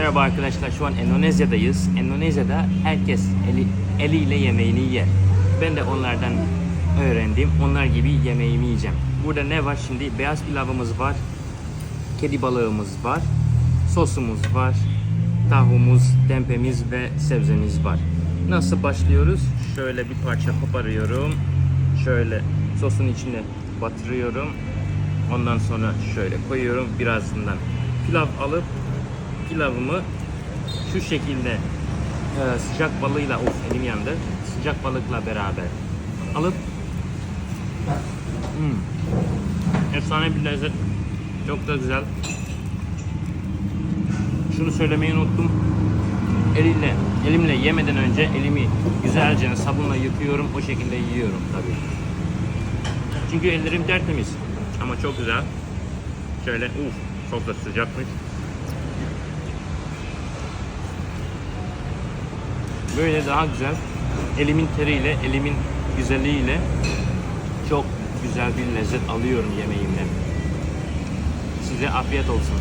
Merhaba arkadaşlar şu an Endonezya'dayız. Endonezya'da herkes eli, eliyle yemeğini yer. Ben de onlardan öğrendim. Onlar gibi yemeğimi yiyeceğim. Burada ne var şimdi? Beyaz pilavımız var. Kedi balığımız var. Sosumuz var. Tavuğumuz, tempemiz ve sebzemiz var. Nasıl başlıyoruz? Şöyle bir parça koparıyorum. Şöyle sosun içine batırıyorum. Ondan sonra şöyle koyuyorum. Birazından pilav alıp pilavımı şu şekilde e, sıcak balığıyla of elim yandı. Sıcak balıkla beraber alıp hmm, efsane bir lezzet. Çok da güzel. Şunu söylemeyi unuttum. Eliyle, elimle yemeden önce elimi güzelce sabunla yıkıyorum. O şekilde yiyorum tabii. Çünkü ellerim tertemiz. Ama çok güzel. Şöyle uf çok da sıcakmış. Böyle daha güzel. Elimin teriyle, elimin güzelliğiyle çok güzel bir lezzet alıyorum yemeğimden. Size afiyet olsun.